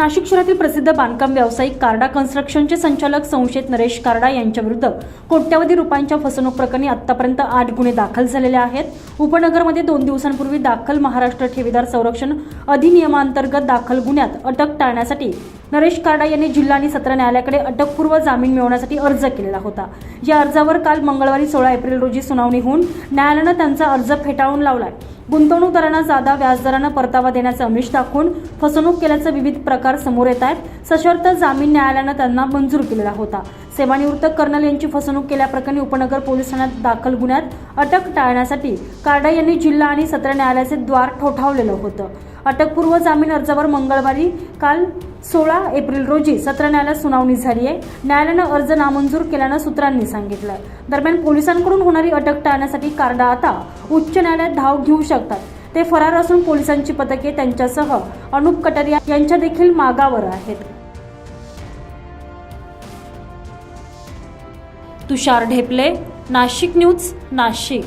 नाशिक शहरातील प्रसिद्ध बांधकाम व्यावसायिक कार्डा कन्स्ट्रक्शनचे संचालक संशयित नरेश कार्डा यांच्याविरुद्ध कोट्यवधी रुपयांच्या फसवणूक प्रकरणी आतापर्यंत आठ गुन्हे दाखल झालेले आहेत. उपनगरमध्ये दोन दिवसांपूर्वी दाखल महाराष्ट्र ठेवीदार संरक्षण अधिनियमांतर्गत दाखल गुन्ह्यात अटक टाळण्यासाठी नरेश कार्डा यांनी जिल्हा आणि सत्र न्यायालयाकडे अटकपूर्व जामीन मिळवण्यासाठी अर्ज केलेला होता. या अर्जावर काल मंगळवारी सोळा एप्रिल रोजी सुनावणी होऊन न्यायालयानं त्यांचा अर्ज फेटाळून लावलाय. गुंतवणूकदारांना जादा व्याजदरानं परतावा देण्याचं अमिष दाखवून फसवणूक केल्याचे विविध प्रकार समोर येत आहेत. सशर्त जामीन न्यायालयानं त्यांना मंजूर केलेला होता. सेवानिवृत्त कर्नल यांची फसवणूक केल्याप्रकरणी उपनगर पोलीस ठाण्यात दाखल गुन्ह्यात अटक टाळण्यासाठी कार्डा यांनी जिल्हा आणि सत्र न्यायालयाचे द्वार ठोठावलेलं होतं. अटकपूर्व जामीन अर्जावर मंगळवारी काल सोळा एप्रिल रोजी सत्र न्यायालयात सुनावणी झाली आहे. न्यायालयानं अर्ज नामंजूर केल्यानं सूत्रांनी सांगितलं दरम्यान पोलिसांकडून होणारी अटक टाळण्यासाठी कारडा आता उच्च न्यायालयात धाव घेऊ शकतात. ते फरार असून पोलिसांची पथके त्यांच्यासह अनुप कटारिया यांच्या देखील मागावर आहेत. तुषार ढेपले नाशिक न्यूज नाशिक.